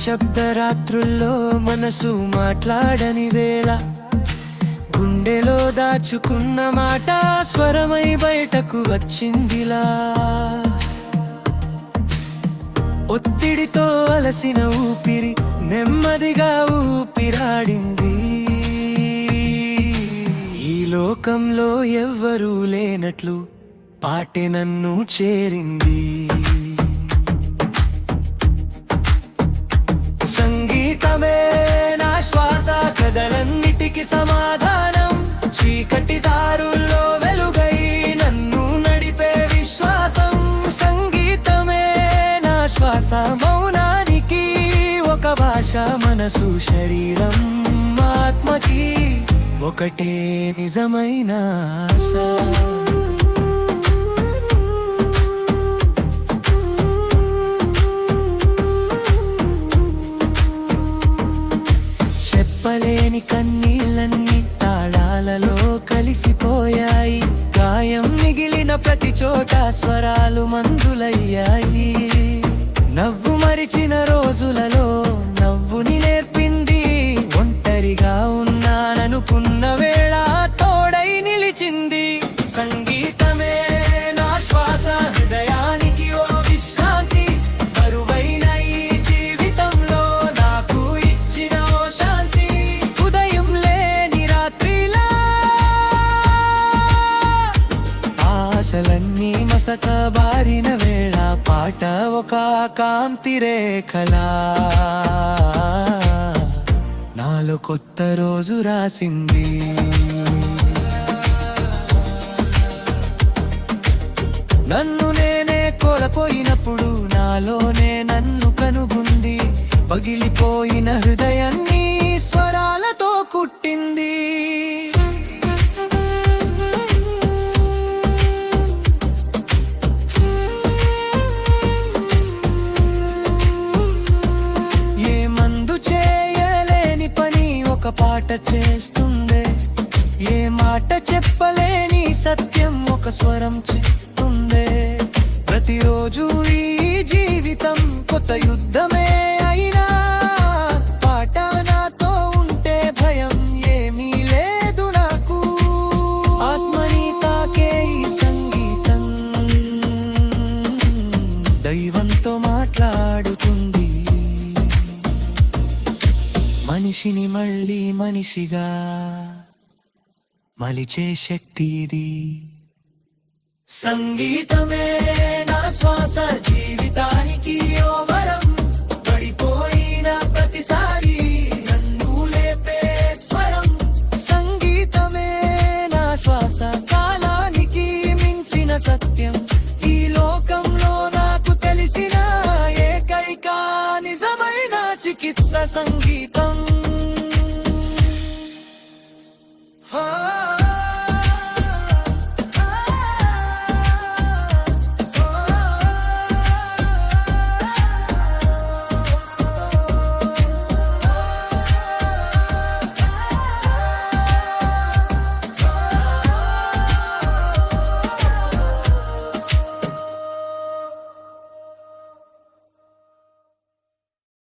నిశ్శబ్ద రాత్రుల్లో మనసు మాట్లాడని వేళ గుండెలో దాచుకున్న మాట స్వరమై బయటకు వచ్చిందిలా. ఒత్తిడితో అలసిన ఊపిరి నెమ్మదిగా ఊపిరాడింది. ఈ లోకంలో ఎవ్వరూ లేనట్లు పాటె నన్ను చేరింది. శ్వాస సమాధానం. చీకటి దారుల్లో వెలుగై నన్ను నడిపే విశ్వాసం. సంగీతమే నా శ్వాస మౌనానికి ఒక భాష. మనసు శరీరం ఆత్మకి ఒకటే నిజమైన ఆశ. చెప్పలేని కన్నీళ్ళన్నీ తాళాలలో కలిసిపోయాయి. గాయం మిగిలిన ప్రతి చోట స్వరాలు మందులయ్యాయి. నవ్వు మరిచిన రోజులలో ఆశలన్నీ మసక బారిన వేళ పాట ఒక కాంతి రేఖలా. నాలో కొత్త రోజు రాసింది. నన్ను నేనే కోల్పోయినప్పుడు నాలోనే నన్ను కనుగుంది. పగిలిపోయిన హృదయాన్ని స్వ మాట చేస్తుందే. ఏ మాట చెప్పలేని సత్యం ఒక స్వరం చెప్తుందే. ప్రతిరోజు ఈ జీవితం కొత్త యుద్ధమే అయినా పాట నాతో ఉంటే భయం ఏమీ లేదు నాకు. ఆత్మని తాకే ఈ సంగీతం. దైవంతో మనిషిని మళ్ళీ మనిషిగా మలిచే శక్తి ఇది. సంగీతమే నా శ్వాస జీవితానికి ఓవరం పడిపోయిన ప్రతిసారి నన్ను లేపే స్వరం. సంగీతమే నా శ్వాస కాలానికి మించిన సత్యం. ఈ లోకంలో నాకు తెలిసిన ఏకైక నిజమైన చికిత్స సంగీతం.